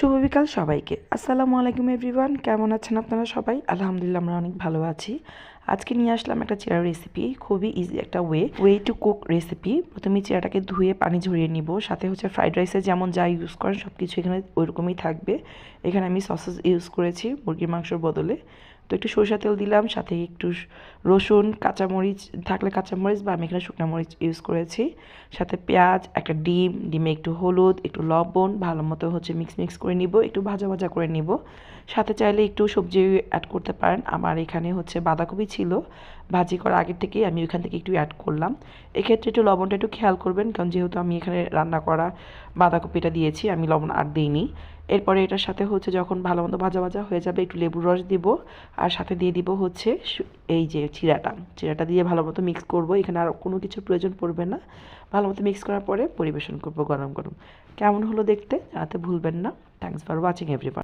শুভ বিকাল সবাইকে। আসসালামু আলাইকুম এভরিওয়ান, কেমন আছেন আপনারা সবাই? আলহামদুলিল্লাহ আমরা অনেক ভালো আছি। আজকে নিয়ে আসলাম একটা চেরা রেসিপি খুবই ইজি একটা way way to cook recipe প্রথমে চেরাটাকে ধুয়ে পানি ঝরিয়ে নিব, সাথে হচ্ছে ফ্রাইড রাইসে যেমন যা ইউজ করেন সব কিছু এখানে ওইরকমই থাকবে। এখানে আমি সসেস ইউজ করেছি মুরগির মাংসর বদলে। তো একটু সরষা তেল দিলাম, সাথে একটু রসুন, কাঁচামরিচ, থাকলে কাঁচামরিচ বা আমি এখানে শুকনো মরিচ ইউজ করেছি। সাথে পেঁয়াজ, একটা ডিম, ডিমে একটু হলুদ, একটু লবণ, ভালো মতো হচ্ছে মিক্স মিক্স করে নিব, একটু ভাজা ভাজা করে নিব। সাথে চাইলে একটু সবজি অ্যাড করতে পারেন। আমার এখানে হচ্ছে বাঁধাকপি ছিল ভাজি করার আগের থেকেই আমি ওইখান থেকে একটু অ্যাড করলাম। এক্ষেত্রে একটু লবণটা একটু খেয়াল করবেন, কারণ যেহেতু আমি এখানে রান্না করা বাঁধাকপিটা দিয়েছি, আমি লবণ আর দিইনি। এরপরে এটার সাথে হচ্ছে যখন ভালো মতো ভাজা ভাজা হয়ে যাবে, একটু লেবুর রস দিব, আর সাথে দিয়ে দিব হচ্ছে এই যে চিরাটা। চিরাটা দিয়ে ভালো মতো মিক্স করব, এখানে আর কোনো কিছু প্রয়োজন পড়বে না। ভালো মতো মিক্স করার পরে পরিবেশন করব গরম গরম। কেমন হলো দেখতে? জানাতে ভুলবেন না। Thanks for watching everyone